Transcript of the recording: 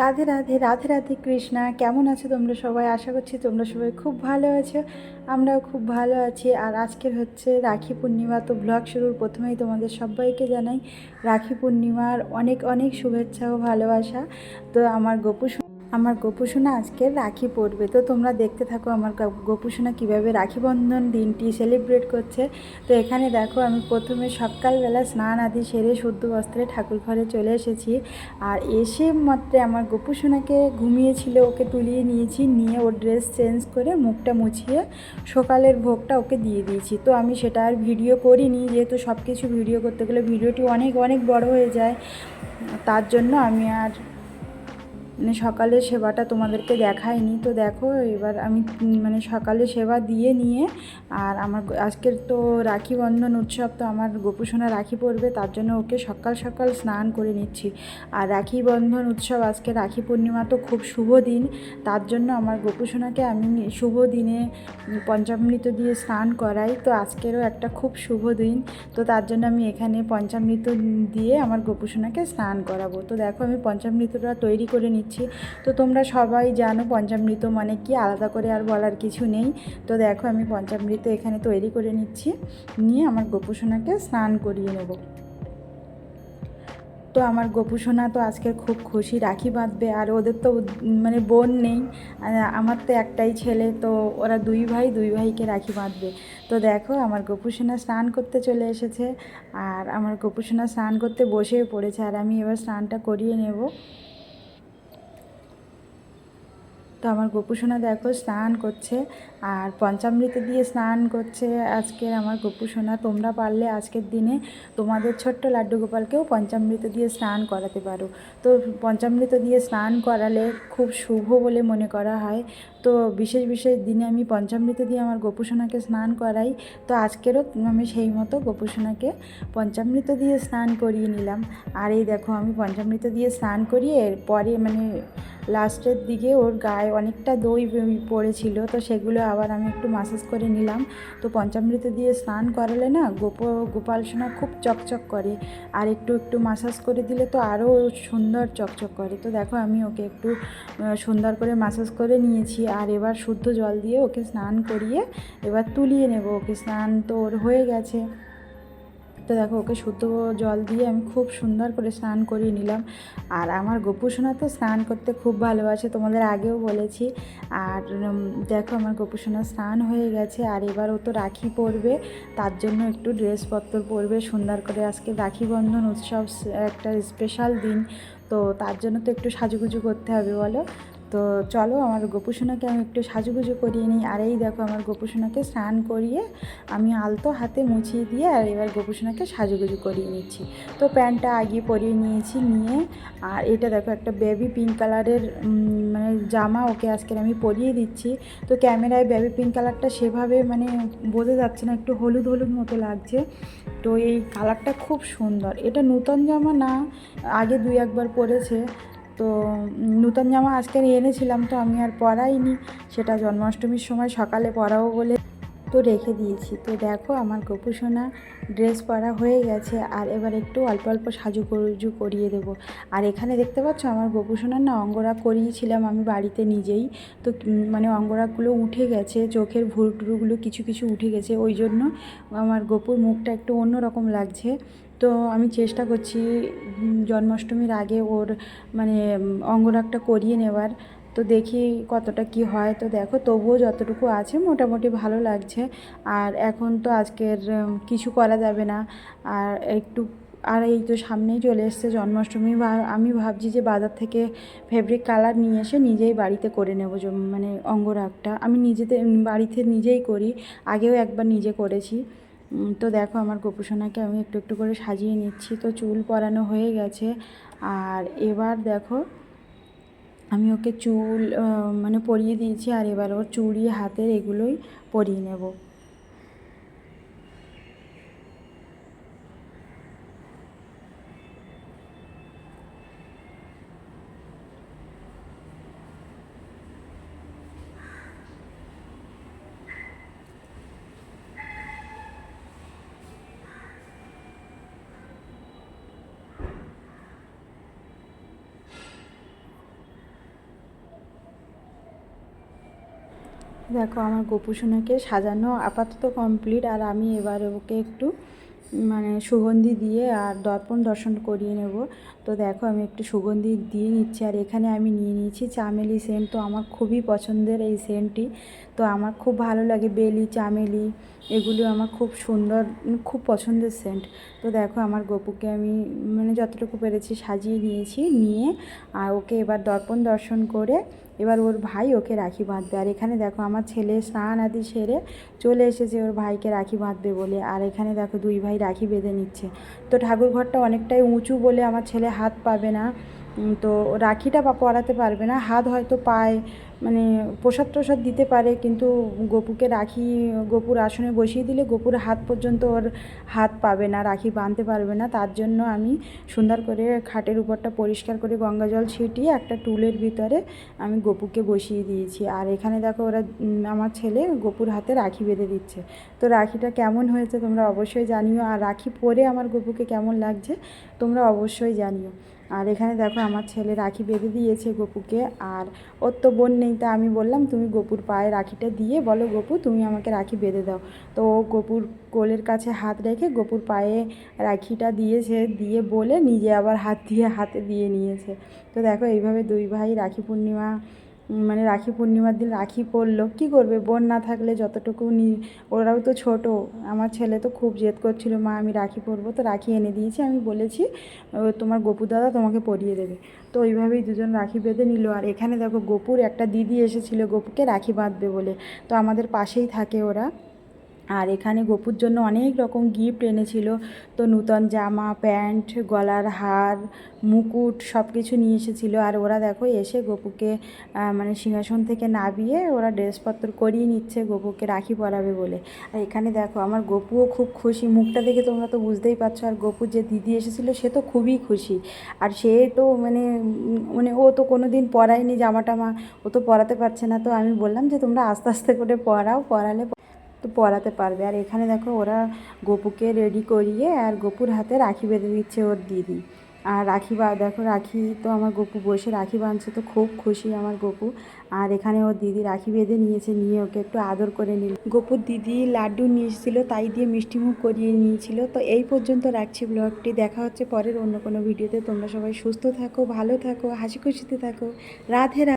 রাধে রাধে রাধে রাধে কৃষ্ণা। কেমন আছো তোমরা সবাই? আশা করছি তোমরা সবাই খুব ভালো আছো। আমরাও খুব ভালো আছি। আর আজকের হচ্ছে রাখি পূর্ণিমা তো ব্লগ শুরুর প্রথমেই তোমাদের সবাইকে জানাই, রাখি পূর্ণিমার অনেক অনেক শুভেচ্ছা ও ভালোবাসা। তো আমার গোপু আমার গোপুসোনা আজকে রাখি পড়বে তো তোমরা দেখতে থাকো আমার গোপুসোনা কীভাবে রাখি বন্ধন দিনটি সেলিব্রেট করছে। তো এখানে দেখো আমি প্রথমে সকালবেলা স্নান আদি সেরে শুদ্ধ বস্ত্রে ঠাকুর ঘরে চলে এসেছি। আর এসে মাত্রে আমার গোপুসোনাকে ঘুমিয়েছিল, ওকে তুলিয়ে নিয়েছি, নিয়ে ওর ড্রেস চেঞ্জ করে মুখটা মুছিয়ে সকালের ভোগটা ওকে দিয়ে দিয়েছি। তো আমি সেটা আর ভিডিও করিনি, যেহেতু সব কিছু ভিডিও করতে গেলে ভিডিওটি অনেক অনেক বড় হয়ে যায়। তার জন্য আমি আর মানে সকালের সেবাটা তোমাদেরকে দেখাইনি। তো দেখো, এবার আমি মানে সকালে সেবা দিয়ে নিয়ে, আর আমার আজকের তো রাখি বন্ধন উৎসব, তো আমার গোপুসোনা রাখি পড়বে তার জন্য ওকে সকাল সকাল স্নান করে নিচ্ছি। আর রাখি বন্ধন উৎসব, আজকে রাখি পূর্ণিমা তো খুব শুভ দিন, তার জন্য আমার গোপুসোনাকে আমি শুভ দিনে পঞ্চামৃত দিয়ে স্নান করাই। তো আজকেরও একটা খুব শুভ দিন, তো তার জন্য আমি এখানে পঞ্চামৃত দিয়ে আমার গোপুসোনাকে স্নান করাবো। তো দেখো, আমি পঞ্চামৃতটা তৈরি করে নিচ্ছি। তো তোমরা সবাই জানো পঞ্চামৃত মানে কি, আলাদা করে আর বলার কিছু নেই। তো দেখো আমি পঞ্চামৃত এখানে তৈরি করে নিচ্ছি। নিয়ে আমার গোপুসোনাকে স্নান করিয়ে নেব। তো আমার গোপুসোনা তো আজকে খুব খুশি, রাখি বাঁধবে। আর ওদের তো মানে বোন নেই। আমার তো একটাই ছেলে, তো ওরা দুই ভাই, দুই ভাইকে রাখি বাঁধবে। তো দেখো আমার গোপুসোনা স্নান করতে চলে এসেছে। আর আমার গোপুসোনা স্নান করতে বসে পড়েছে। আর আমি এবার স্নানটা করিয়ে নেব। তো আমার গোপুসোনা দেখো স্নান করছে আর পঞ্চামৃত দিয়ে স্নান করছে আজকের আমার গোপুসোনা। তোমরা পারলে আজকের দিনে তোমাদের ছোট্ট লাড্ডু গোপালকেও পঞ্চামৃত দিয়ে স্নান করাতে পারো। তো পঞ্চামৃত দিয়ে স্নান করালে খুব শুভ বলে মনে করা হয়। তো বিশেষ বিশেষ দিনে আমি পঞ্চামৃত দিয়ে আমার গোপুসোনাকে স্নান করাই। তো আজকেরও আমি সেই মতো গোপুসোনাকে পঞ্চামৃত দিয়ে স্নান করিয়ে নিলাম। আর এই দেখো আমি পঞ্চামৃত দিয়ে স্নান করিয়ে পরে মানে লাস্টের দিকে ওর গায়ে অনেকটা দই পড়েছিল, তো সেগুলো আবার আমি একটু মাসাজ করে নিলাম। তো পঞ্চামৃত দিয়ে স্নান করালে না গোপ, গোপাল সোনা খুব চকচক করে, আর একটু একটু মাসাজ করে দিলে তো আরও সুন্দর চকচক করে। তো দেখো আমি ওকে একটু সুন্দর করে মাসাজ করে নিয়েছি, আর এবার শুদ্ধ জল দিয়ে ওকে স্নান করিয়ে এবার তুলিয়ে নেব। ওকে স্নান তো ওর হয়ে গেছে। তো দেখো, ওকে শুদ্ধ জল দিয়ে আমি খুব সুন্দর করে স্নান করিয়ে নিলাম। আর আমার গোপু সোনা তো স্নান করতে খুব ভালোবাসে, তোমাদের আগেও বলেছি। আর দেখো, আমার গোপু সোনা স্নান হয়ে গেছে, আর এবার ও তো রাখি পরবে, তার জন্য একটু ড্রেসপত্র পরবে, সুন্দর করে আজকে রাখি বন্ধন উৎসব, একটা স্পেশাল দিন। তো তার জন্য তো একটু সাজুগুজু করতে হবে, বলো? তো চলো আমার গোপুসোনাকে আমি একটু সাজুগুজু করিয়ে নিই। আর এই দেখো আমার গোপুসোনাকে স্নান করিয়ে আমি আলতো হাতে মুছিয়ে দিয়ে আর এবার গোপুসোনাকে সাজুগুজু করিয়ে নিচ্ছি। তো প্যান্টটা আগে পরিয়ে নিয়েছি, নিয়ে আর এটা দেখো একটা বেবি পিঙ্ক কালারের মানে জামা ওকে আজকের আমি পরিয়ে দিচ্ছি। তো ক্যামেরায় বেবি পিঙ্ক কালারটা সেভাবে মানে বোঝা যাচ্ছে না, একটু হলুদ হলুদ মতো লাগছে। তো এই কালারটা খুব সুন্দর। এটা নূতন জামা না, আগে দুই একবার পরেছে। তো নূতন জামা আজকে এনেছিলাম, তো আমি আর পরাইনি। সেটা জন্মাষ্টমীর সময় সকালে পরাবো বলে তো রেখে দিয়েছি। তো দেখো আমার গোপুসোনা ড্রেস পরা হয়ে গেছে, আর এবার একটু অল্প অল্প সাজু গুজু করিয়ে দেবো। আর এখানে দেখতে পাচ্ছ আমার গোপুসোনার না অঙ্গরাগ করিয়েছিলাম আমি বাড়িতে নিজেই। তো মানে অঙ্গরাগগুলো উঠে গেছে, চোখের ভুরটুরুগুলো কিছু কিছু উঠে গেছে, ওই জন্য আমার গোপুর মুখটা একটু অন্যরকম লাগছে। তো আমি চেষ্টা করছি জন্মাষ্টমীর আগে ওর মানে অঙ্গরাগটা করিয়ে নেওয়ার। তো দেখি কতটা কি হয়। তো দেখো, তবুও যতটুকু আছে মোটামুটি ভালো লাগছে। আর এখন তো আজকের কিছু করা যাবে না। আর একটু, আর এই তো সামনেই চলে এসছে জন্মাষ্টমী। বা, আমি ভাবছি যে বাজার থেকে ফেব্রিক কালার নিয়ে এসে নিজেই বাড়িতে করে নেব মানে অঙ্গরাগটা। আমি নিজেতে, বাড়িতে নিজেই করি। আগেও একবার নিজে করেছি। তো দেখো আমার গোপুসোনাকে আমি একটু একটু করে সাজিয়ে নিচ্ছি। তো চুল পরানো হয়ে গেছে। আর এবার দেখো, আমি ওকে চুল মানে পরিয়ে দিয়েছি আর এবার ওর চুড়ি হাতের এগুলোই পরিয়ে নেব। দেখো, আমার গোপুসোনাকে সাজানো আপাতত কমপ্লিট আর আমি এবার ওকে একটু মানে সুগন্ধি দিয়ে আর দর্পণ দর্শন করিয়ে নেব। তো দেখো, আমি একটু সুগন্ধি দিয়ে নিচ্ছি, আর এখানে আমি নিয়ে নিয়েছি চামেলি সেন্ট। তো আমার খুবই পছন্দের এই সেন্টটি। তো আমার খুব ভালো লাগে বেলি, চামেলি, এগুলো আমার খুব সুন্দর, খুব পছন্দের সেন্ট। তো দেখো, আমার গপুকে আমি মানে যতটুকু পেরেছি সাজিয়ে নিয়েছি, নিয়ে, আর ওকে এবার দর্পণ দর্শন করে এবার ওর ভাই ওকে রাখি বাঁধবে। আর এখানে দেখো আমার ছেলে স্নান আদি সেরে চলে এসেছে ওর ভাইকে রাখি বাঁধবে বলে। আর এখানে দেখো দুই ভাই রাখি বেঁধে নিচ্ছে। তো ঠাকুর ঘরটা অনেকটাই উঁচু বলে আমার ছেলে হাত পাবে না। তো রাখিটা পরাতে পারবে না। হাত হয়তো পায় মানে প্রসাদ প্রসাদ দিতে পারে, কিন্তু গপুকে রাখি, গপুর আসনে বসিয়ে দিলে গপুর হাত পর্যন্ত ওর হাত পাবে না, রাখি বাঁধতে পারবে না। তার জন্য আমি সুন্দর করে খাটের উপরটা পরিষ্কার করে গঙ্গা জল ছিটিয়ে একটা টুলের ভিতরে আমি গপুকে বসিয়ে দিয়েছি। আর এখানে দেখো ওরা আমার ছেলে গপুর হাতে রাখি বেঁধে দিচ্ছে। তো রাখিটা কেমন হয়েছে তোমরা অবশ্যই জানিও। আর রাখি পরে আমার গপুকে কেমন লাগছে তোমরা অবশ্যই জানিও। আর এখানে দেখো আমার ছেলে রাখি বেঁধে দিয়েছে গপুকে, আর ওর তো বোন নেই, তা আমি বললাম, তুমি গপুর পায়ে রাখিটা দিয়ে বলো গপু, তুমি আমাকে রাখি বেঁধে দাও। তো ও গপুর কোলের কাছে হাত রেখে গপুর পায়ে রাখিটা দিয়েছে, দিয়ে বলে নিজে আবার হাত দিয়ে হাতে দিয়ে নিয়েছে। তো দেখো এইভাবে দুই ভাই রাখি পূর্ণিমা মানে রাখি পূর্ণিমার দিন রাখি পরলো। কী করবে? বোন না থাকলে যতটুকু নি, ওরাও তো ছোট। আমার ছেলে তো খুব জেদ করছিল, মা, আমি রাখি পরবো, তো রাখি এনে দিয়েছি। আমি বলেছি তোমার গপু দাদা তোমাকে পরিয়ে দেবে। তো ওইভাবেই দুজন রাখি বেঁধে নিল। আর এখানে দেখো গপুর একটা দিদি এসেছিল, গপুকে রাখি বাঁধবে বলে। তো আমাদের পাশেই থাকে ওরা। আর এখানে গপুর জন্য অনেক রকম গিফট এনেছিল। তো নূতন জামা, প্যান্ট, গলার হার, মুকুট সব কিছু নিয়ে এসেছিল। আর ওরা দেখো এসে গপুকে মানে সিংহাসন থেকে নামিয়ে ওরা ড্রেসপত্র করিয়ে নিচ্ছে, গপুকে রাখি পরাবে বলে। আর এখানে দেখো আমার গপুও খুব খুশি। মুখটা দেখে তোমরা তো বুঝতেই পারছ, আর গপুর যে দিদি এসেছিল সে তো খুবই খুশি। আর সে তো মানে মানে ও তো কোনো দিন পরায়নি জামা টামা ও তো পরাতে পারছে না। তো আমি বললাম যে তোমরা আস্তে আস্তে করে পরাও, পরালে তো পরাতে পারবে। আর এখানে দেখো ওরা গপুকে রেডি করিয়ে আর গপুর হাতে রাখি বেঁধে দিচ্ছে ওর দিদি। আর রাখি বা, দেখো রাখি তো আমার গপু বসে রাখি বাঁধছে তো খুব খুশি আমার গপু। আর এখানে ওর দিদি রাখি বেঁধে নিয়েছে, নিয়ে ওকে একটু আদর করে নিল। গপুর দিদি লাড্ডু নিয়ে এসেছিল তাই দিয়ে মিষ্টিমুখ করিয়ে নিয়েছিল। তো এই পর্যন্ত রাখছি ব্লগটি। দেখা হচ্ছে পরের অন্য কোনো ভিডিওতে। তোমরা সবাই সুস্থ থাকো, ভালো থাকো, হাসি খুশিতে থাকো। রাধে।